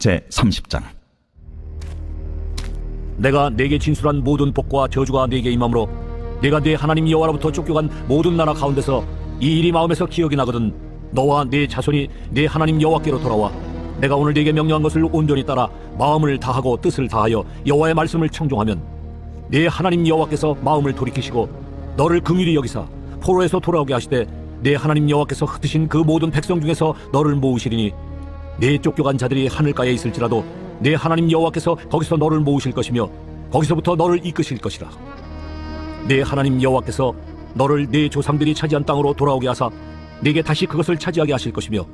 제 30장. 내가 내게 진술한 모든 복과 저주가 내게 임함으로 내가 내 하나님 여호와로부터 쫓겨간 모든 나라 가운데서 이 일이 마음에서 기억이 나거든 너와 내 자손이 내 하나님 여호와께로 돌아와 내가 오늘 네게 명령한 것을 온전히 따라 마음을 다하고 뜻을 다하여 여호와의 말씀을 청종하면 내 하나님 여호와께서 마음을 돌이키시고 너를 긍휼히 여기사 포로에서 돌아오게 하시되 내 하나님 여호와께서 흩으신 그 모든 백성 중에서 너를 모으시리니 내 쫓겨간 자들이 하늘가에 있을지라도 내 하나님 여호와께서 거기서 너를 모으실 것이며 거기서부터 너를 이끄실 것이라. 내 하나님 여호와께서 너를 내 조상들이 차지한 땅으로 돌아오게 하사 네게 다시 그것을 차지하게 하실 것이며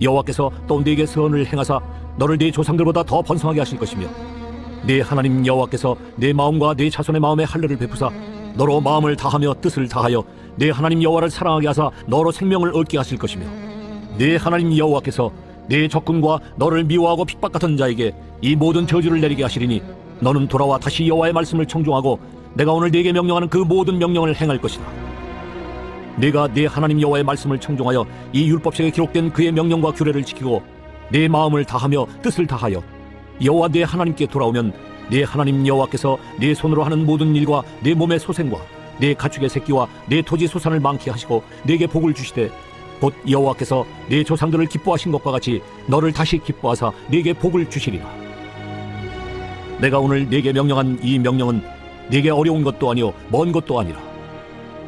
여호와께서 또 네게 선을 행하사 너를 네 조상들보다 더 번성하게 하실 것이며 내 하나님 여호와께서 내 마음과 내 자손의 마음에 할례를 베푸사 너로 마음을 다하며 뜻을 다하여 내 하나님 여호와를 사랑하게 하사 너로 생명을 얻게 하실 것이며 내 하나님 여호와께서 내 적군과 너를 미워하고 핍박같은 자에게 이 모든 저주를 내리게 하시리니 너는 돌아와 다시 여호와의 말씀을 청종하고 내가 오늘 네게 명령하는 그 모든 명령을 행할 것이다. 내가 내 하나님 여호와의 말씀을 청종하여 이 율법책에 기록된 그의 명령과 규례를 지키고 내 마음을 다하며 뜻을 다하여 여호와 내 하나님께 돌아오면 내 하나님 여호와께서 내 손으로 하는 모든 일과 내 몸의 소생과 내 가축의 새끼와 내 토지 소산을 많게 하시고 내게 복을 주시되 곧 여호와께서 내 조상들을 기뻐하신 것과 같이 너를 다시 기뻐하사 네게 복을 주시리라. 내가 오늘 네게 명령한 이 명령은 네게 어려운 것도 아니요 먼 것도 아니라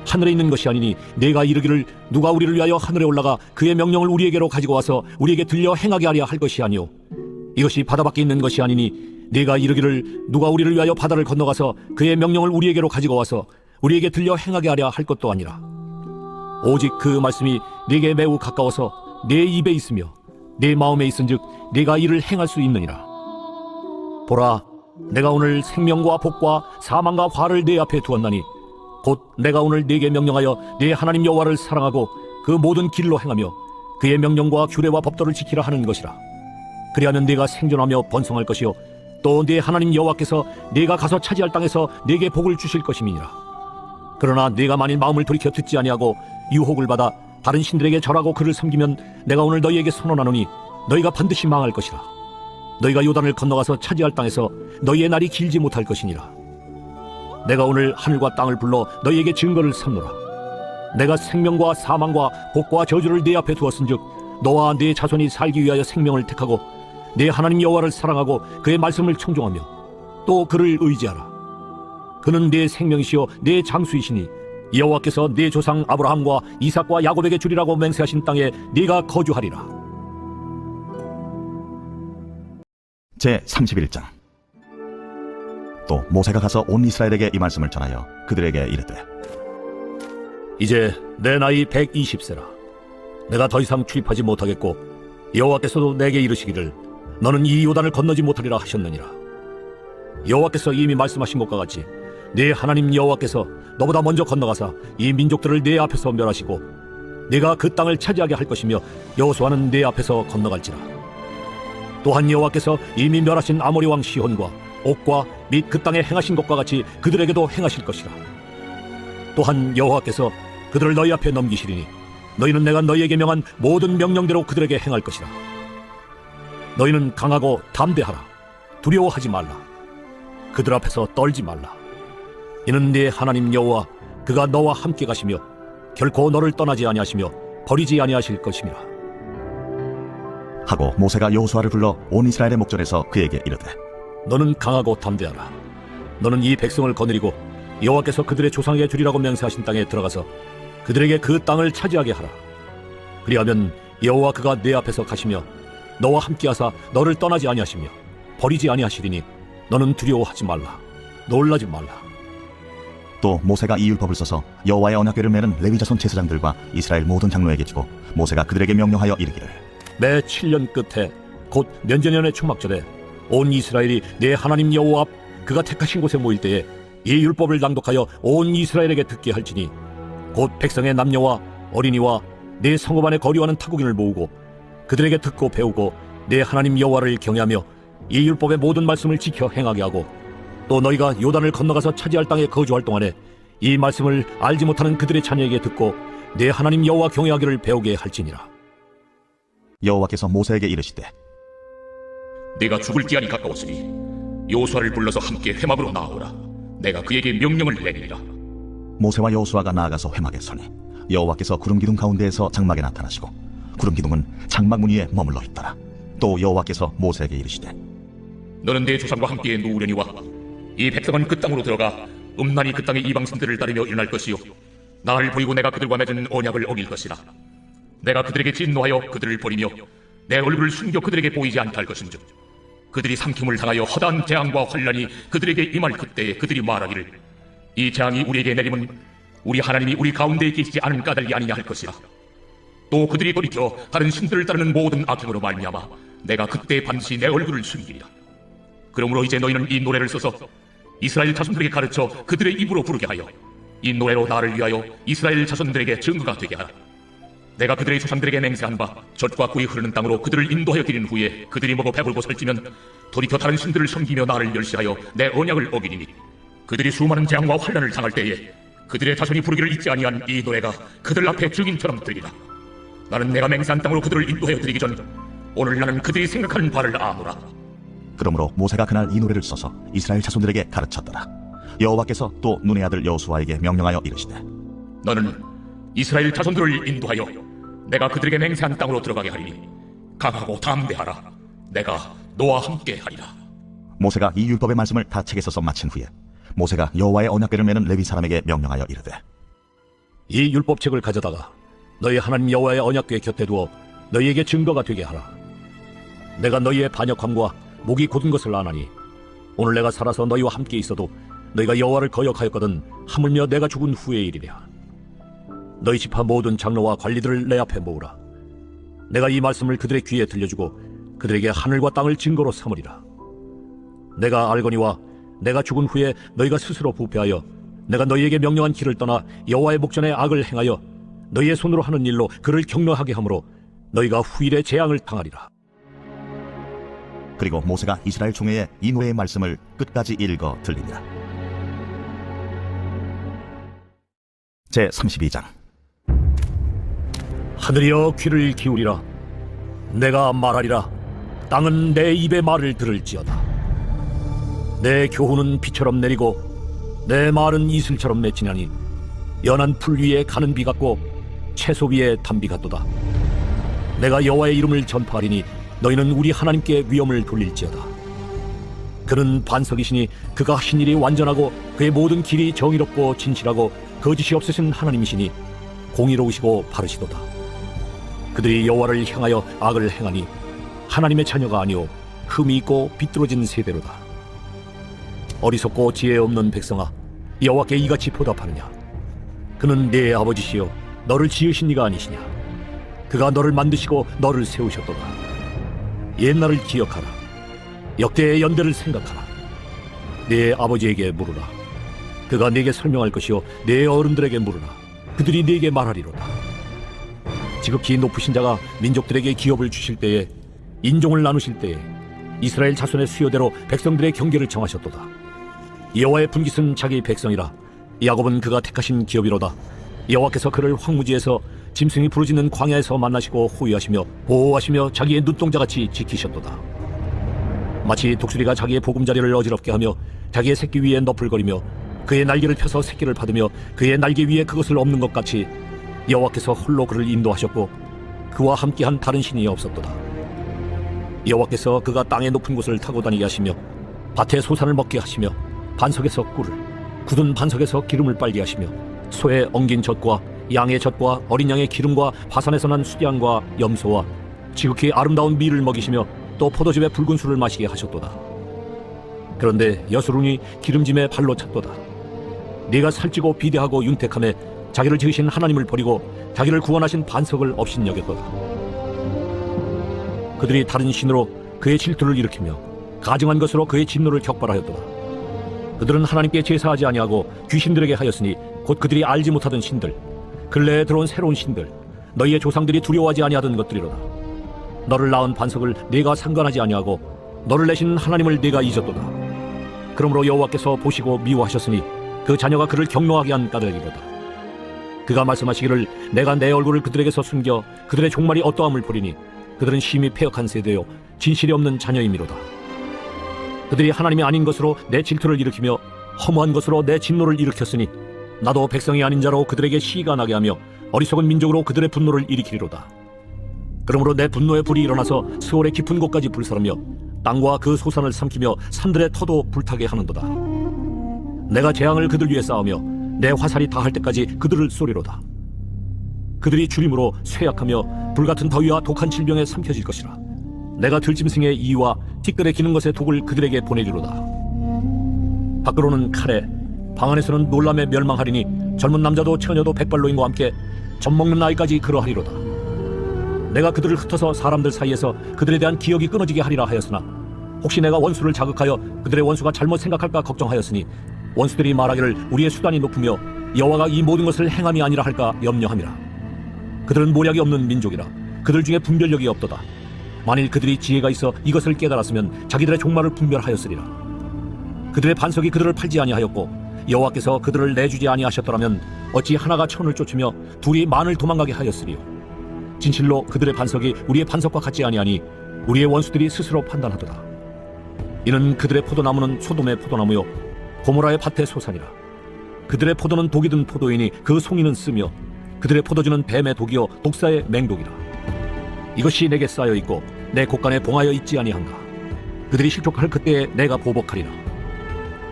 하늘에 있는 것이 아니니 내가 이르기를 누가 우리를 위하여 하늘에 올라가 그의 명령을 우리에게로 가지고 와서 우리에게 들려 행하게 하려 할 것이 아니요 이것이 바다 밖에 있는 것이 아니니 내가 이르기를 누가 우리를 위하여 바다를 건너가서 그의 명령을 우리에게로 가지고 와서 우리에게 들려 행하게 하려 할 것도 아니라 오직 그 말씀이 네게 매우 가까워서 내 입에 있으며 내 마음에 있은즉 네가 이를 행할 수 있느니라. 보라 내가 오늘 생명과 복과 사망과 화를 내 앞에 두었나니 곧 내가 오늘 네게 명령하여 네 하나님 여호와를 사랑하고 그 모든 길로 행하며 그의 명령과 규례와 법도를 지키라 하는 것이라. 그리하면 네가 생존하며 번성할 것이요 또 네 하나님 여호와께서 네가 가서 차지할 땅에서 네게 복을 주실 것임이니라. 그러나 네가 만일 마음을 돌이켜 듣지 아니하고 유혹을 받아 다른 신들에게 절하고 그를 섬기면 내가 오늘 너희에게 선언하노니 너희가 반드시 망할 것이라. 너희가 요단을 건너가서 차지할 땅에서 너희의 날이 길지 못할 것이니라. 내가 오늘 하늘과 땅을 불러 너희에게 증거를 삼노라. 내가 생명과 사망과 복과 저주를 네 앞에 두었은즉 너와 네 자손이 살기 위하여 생명을 택하고 네 하나님 여호와를 사랑하고 그의 말씀을 청종하며 또 그를 의지하라. 그는 내 생명이시요 내 장수이시니 여호와께서 내 조상 아브라함과 이삭과 야곱에게 주리라고 맹세하신 땅에 네가 거주하리라. 제 31장. 또 모세가 가서 온 이스라엘에게 이 말씀을 전하여 그들에게 이르되 이제 내 나이 120세라. 내가 더 이상 출입하지 못하겠고 여호와께서도 내게 이르시기를 너는 이 요단을 건너지 못하리라 하셨느니라. 여호와께서 이미 말씀하신 것과 같이 내 하나님 여호와께서 너보다 먼저 건너가사 이 민족들을 내 앞에서 멸하시고 내가 그 땅을 차지하게 할 것이며 여호수아는 내 앞에서 건너갈지라. 또한 여호와께서 이미 멸하신 아모리 왕 시혼과 옥과 및 그 땅에 행하신 것과 같이 그들에게도 행하실 것이라. 또한 여호와께서 그들을 너희 앞에 넘기시리니 너희는 내가 너희에게 명한 모든 명령대로 그들에게 행할 것이라. 너희는 강하고 담대하라. 두려워하지 말라. 그들 앞에서 떨지 말라 이는 네 하나님 여호와 그가 너와 함께 가시며 결코 너를 떠나지 아니하시며 버리지 아니하실 것임이라 하고 모세가 여호수아를 불러 온 이스라엘의 목전에서 그에게 이르되 너는 강하고 담대하라. 너는 이 백성을 거느리고 여호와께서 그들의 조상에게 주리라고 맹세하신 땅에 들어가서 그들에게 그 땅을 차지하게 하라. 그리하면 여호와 그가 내 앞에서 가시며 너와 함께하사 너를 떠나지 아니하시며 버리지 아니하시리니 너는 두려워하지 말라. 놀라지 말라. 또 모세가 이 율법을 써서 여호와의 언약궤를 매는 레위 자손 제사장들과 이스라엘 모든 장로에게 주고 모세가 그들에게 명령하여 이르기를. 매 7년 끝에 곧 면제년의 초막절에 온 이스라엘이 내 하나님 여호와 앞 그가 택하신 곳에 모일 때에 이 율법을 낭독하여 온 이스라엘에게 듣게 할지니 곧 백성의 남녀와 어린이와 내 성읍 안에 거류하는 타국인을 모으고 그들에게 듣고 배우고 내 하나님 여호와를 경외하며 이 율법의 모든 말씀을 지켜 행하게 하고 또 너희가 요단을 건너가서 차지할 땅에 거주할 동안에 이 말씀을 알지 못하는 그들의 자녀에게 듣고 내 하나님 여호와 경외하기를 배우게 할지니라 여호와께서 모세에게 이르시되 내가 죽을 기한이 가까웠으니 여호수아를 불러서 함께 회막으로 나아오라. 내가 그에게 명령을 내리리라. 모세와 여호수아가 나아가서 회막에 서니 여호와께서 구름 기둥 가운데에서 장막에 나타나시고 구름 기둥은 장막 문 위에 머물러 있더라. 또 여호와께서 모세에게 이르시되 너는 내 조상과 함께 누우려니와 이 백성은 그 땅으로 들어가 음란히 그 땅의 이방 신들을 따르며 일어날 것이요. 나를 보이고 내가 그들과 맺은 언약을 어길 것이라. 내가 그들에게 진노하여 그들을 버리며 내 얼굴을 숨겨 그들에게 보이지 않게 할 것인즉 그들이 삼킴을 당하여 허다한 재앙과 환란이 그들에게 임할 그때에 그들이 말하기를 이 재앙이 우리에게 내림은 우리 하나님이 우리 가운데에 계시지 않은 까닭이 아니냐 할 것이라. 또 그들이 돌이켜 다른 신들을 따르는 모든 악행으로 말미암아 내가 그때 반드시 내 얼굴을 숨기리라. 그러므로 이제 너희는 이 노래를 써서 이스라엘 자손들에게 가르쳐 그들의 입으로 부르게 하여 이 노래로 나를 위하여 이스라엘 자손들에게 증거가 되게 하라. 내가 그들의 조상들에게 맹세한 바 젖과 꿀이 흐르는 땅으로 그들을 인도하여 드린 후에 그들이 먹어 배불고 살찌면 돌이켜 다른 신들을 섬기며 나를 멸시하여 내 언약을 어기리니 그들이 수많은 재앙과 환란을 당할 때에 그들의 자손이 부르기를 잊지 아니한 이 노래가 그들 앞에 증인처럼 들리라. 나는 내가 맹세한 땅으로 그들을 인도하여 드리기 전 오늘 나는 그들이 생각하는 바를 아노라. 그러므로 모세가 그날 이 노래를 써서 이스라엘 자손들에게 가르쳤더라. 여호와께서 또 눈의 아들 여호수아에게 명령하여 이르시되 너는 이스라엘 자손들을 인도하여 내가 그들에게 맹세한 땅으로 들어가게 하리니 강하고 담대하라 내가 너와 함께 하리라 모세가 이 율법의 말씀을 다 책에 써서 마친 후에 모세가 여호와의 언약궤를 메는 레위 사람에게 명령하여 이르되 이 율법책을 가져다가 너희 하나님 여호와의 언약궤 곁에 두어 너희에게 증거가 되게 하라. 내가 너희의 반역함과 목이 곧은 것을 아나니 오늘 내가 살아서 너희와 함께 있어도 너희가 여호와를 거역하였거든 하물며 내가 죽은 후의 일이랴. 너희 집안 모든 장로와 관리들을 내 앞에 모으라. 내가 이 말씀을 그들의 귀에 들려주고 그들에게 하늘과 땅을 증거로 삼으리라. 내가 알거니와 내가 죽은 후에 너희가 스스로 부패하여 내가 너희에게 명령한 길을 떠나 여호와의 목전에 악을 행하여 너희의 손으로 하는 일로 그를 격려하게 하므로 너희가 후일에 재앙을 당하리라. 그리고 모세가 이스라엘 중회에 이 노래의 말씀을 끝까지 읽어 들리니라. 제 32장 하늘이여 귀를 기울이라. 내가 말하리라. 땅은 내 입의 말을 들을지어다. 내 교훈은 비처럼 내리고 내 말은 이슬처럼 맺히나니 연한 풀 위에 가는 비 같고 채소 위에 담비 같도다. 내가 여호와의 이름을 전파하리니 너희는 우리 하나님께 위엄을 돌릴지어다. 그는 반석이시니 그가 하신 일이 완전하고 그의 모든 길이 정의롭고 진실하고 거짓이 없으신 하나님이시니 공의로우시고 바르시도다. 그들이 여호와를 향하여 악을 행하니 하나님의 자녀가 아니오 흠이 있고 비뚤어진 세대로다. 어리석고 지혜 없는 백성아 여호와께 이같이 보답하느냐 그는 네 아버지시여 너를 지으신 이가 아니시냐 그가 너를 만드시고 너를 세우셨도다 옛날을 기억하라. 역대의 연대를 생각하라. 네 아버지에게 물으라. 그가 네게 설명할 것이요 네 어른들에게 물으라. 그들이 네게 말하리로다. 지극히 높으신 자가 민족들에게 기업을 주실 때에 인종을 나누실 때에 이스라엘 자손의 수요대로 백성들의 경계를 정하셨도다. 여호와의 분깃은 자기 백성이라. 야곱은 그가 택하신 기업이로다. 여호와께서 그를 황무지에서 짐승이 부르짖는 광야에서 만나시고 호위하시며 보호하시며 자기의 눈동자같이 지키셨도다. 마치 독수리가 자기의 보금자리를 어지럽게 하며 자기의 새끼 위에 너풀거리며 그의 날개를 펴서 새끼를 받으며 그의 날개 위에 그것을 없는 것 같이 여호와께서 홀로 그를 인도하셨고 그와 함께한 다른 신이 없었도다. 여호와께서 그가 땅의 높은 곳을 타고 다니게 하시며 밭에 소산을 먹게 하시며 반석에서 꿀을 굳은 반석에서 기름을 빨게 하시며 소의 엉긴 젖과 양의 젖과 어린 양의 기름과 바산에서 난 수량과 염소와 지극히 아름다운 밀을 먹이시며 또 포도즙의 붉은 술을 마시게 하셨도다. 그런데 여수run이 기름짐에 발로 찼도다. 네가 살찌고 비대하고 윤택함에 자기를 지으신 하나님을 버리고 자기를 구원하신 반석을 업신여겼도다. 그들이 다른 신으로 그의 질투를 일으키며 가증한 것으로 그의 진노를 격발하였도다. 그들은 하나님께 제사하지 아니하고 귀신들에게 하였으니 곧 그들이 알지 못하던 신들, 근래에 들어온 새로운 신들, 너희의 조상들이 두려워하지 아니하던 것들이로다. 너를 낳은 반석을 네가 상관하지 아니하고 너를 내신 하나님을 네가 잊었도다. 그러므로 여호와께서 보시고 미워하셨으니 그 자녀가 그를 경노하게 한 까닭이로다. 그가 말씀하시기를 내가 내 얼굴을 그들에게서 숨겨 그들의 종말이 어떠함을 보리니 그들은 심히 폐역한 세대요 진실이 없는 자녀이미로다. 그들이 하나님이 아닌 것으로 내 질투를 일으키며 허무한 것으로 내 진노를 일으켰으니 나도 백성이 아닌 자로 그들에게 시가 나게 하며 어리석은 민족으로 그들의 분노를 일으키리로다. 그러므로 내 분노의 불이 일어나서 스월의 깊은 곳까지 불사르며 땅과 그 소산을 삼키며 산들의 터도 불타게 하는도다. 내가 재앙을 그들 위에 쌓으며 내 화살이 다할 때까지 그들을 쏘리로다. 그들이 주림으로 쇠약하며 불같은 더위와 독한 질병에 삼켜질 것이라. 내가 들짐승의 이와 티끌에 기는 것의 독을 그들에게 보내리로다. 밖으로는 칼에, 방 안에서는 놀람에 멸망하리니 젊은 남자도 처녀도 백발노인과 함께 젖 먹는 아이까지 그러하리로다. 내가 그들을 흩어서 사람들 사이에서 그들에 대한 기억이 끊어지게 하리라 하였으나 혹시 내가 원수를 자극하여 그들의 원수가 잘못 생각할까 걱정하였으니 원수들이 말하기를 우리의 수단이 높으며 여호와가 이 모든 것을 행함이 아니라 할까 염려함이라. 그들은 모략이 없는 민족이라 그들 중에 분별력이 없도다. 만일 그들이 지혜가 있어 이것을 깨달았으면 자기들의 종말을 분별하였으리라. 그들의 반석이 그들을 팔지 아니하였고 여호와께서 그들을 내주지 아니하셨더라면 어찌 하나가 천을 쫓으며 둘이 만을 도망가게 하였으리요 진실로 그들의 반석이 우리의 반석과 같지 아니하니 우리의 원수들이 스스로 판단하도다. 이는 그들의 포도나무는 소돔의 포도나무요 고모라의 밭의 소산이라. 그들의 포도는 독이 든 포도이니 그 송이는 쓰며 그들의 포도주는 뱀의 독이요 독사의 맹독이라. 이것이 내게 쌓여 있고 내 곳간에 봉하여 있지 아니한가. 그들이 실족할 그때에 내가 보복하리라.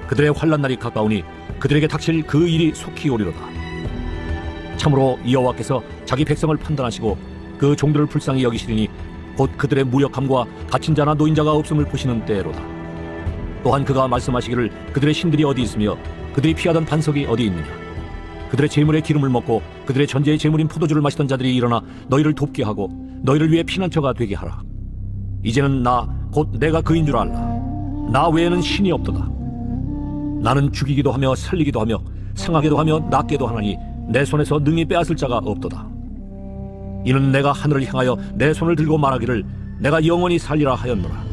그들의 환란 날이 가까우니 그들에게 닥칠 그 일이 속히 오리로다. 참으로 여호와께서 자기 백성을 판단하시고 그 종들을 불쌍히 여기시리니 곧 그들의 무력함과 갇힌 자나 노인자가 없음을 보시는 때로다. 또한 그가 말씀하시기를 그들의 신들이 어디 있으며 그들이 피하던 반석이 어디 있느냐. 그들의 재물의 기름을 먹고 그들의 전제의 재물인 포도주를 마시던 자들이 일어나 너희를 돕게 하고 너희를 위해 피난처가 되게 하라. 이제는 나 곧 내가 그인 줄 알라. 나 외에는 신이 없도다. 나는 죽이기도 하며 살리기도 하며 상하게도 하며 낫게도 하나니 내 손에서 능히 빼앗을 자가 없도다. 이는 내가 하늘을 향하여 내 손을 들고 말하기를 내가 영원히 살리라 하였노라.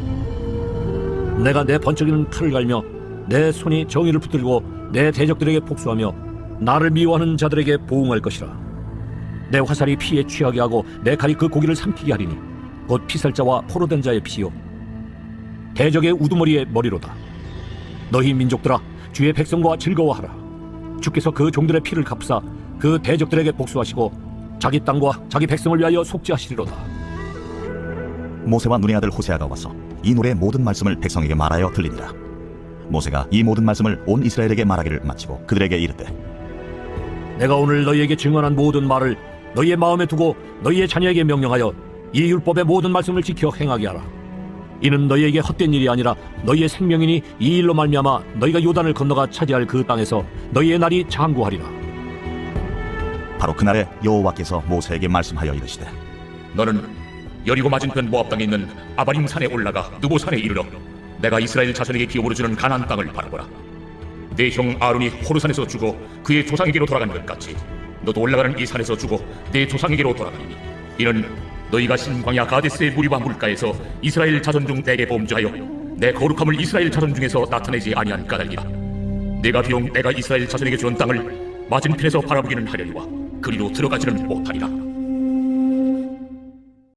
내가 내 번쩍이는 칼을 갈며 내 손이 정의를 붙들고 내 대적들에게 복수하며 나를 미워하는 자들에게 보응할 것이라. 내 화살이 피에 취하게 하고 내 칼이 그 고기를 삼키게 하리니 곧 피살자와 포로된 자의 피요 대적의 우두머리의 머리로다. 너희 민족들아 주의 백성과 즐거워하라. 주께서 그 종들의 피를 갚사 그 대적들에게 복수하시고 자기 땅과 자기 백성을 위하여 속죄하시리로다. 모세와 눈의 아들 호세아가 와서 이 노래의 모든 말씀을 백성에게 말하여 들리니라. 모세가 이 모든 말씀을 온 이스라엘에게 말하기를 마치고 그들에게 이르되 내가 오늘 너희에게 증언한 모든 말을 너희의 마음에 두고 너희의 자녀에게 명령하여 이 율법의 모든 말씀을 지켜 행하게 하라. 이는 너희에게 헛된 일이 아니라 너희의 생명이니 이 일로 말미암아 너희가 요단을 건너가 차지할 그 땅에서 너희의 날이 장구하리라. 바로 그날에 여호와께서 모세에게 말씀하여 이르시되 너는 여리고 맞은편 모압 땅에 있는 아바림 산에 올라가 누보 산에 이르러 내가 이스라엘 자손에게 기업으로 주는 가나안 땅을 바라보라. 내 형 아론이 호르산에서 죽어 그의 조상에게로 돌아간 것 같이 너도 올라가는 이 산에서 죽어 내 조상에게로 돌아가리니 이는 너희가 신광야 가데스의 무리와 물가에서 이스라엘 자손 중 내게 범죄하여 내 거룩함을 이스라엘 자손 중에서 나타내지 아니한 까닭이라. 내가 비록 내가 이스라엘 자손에게 준 땅을 맞은편에서 바라보기는 하려니와 그리로 들어가지는 못하리라.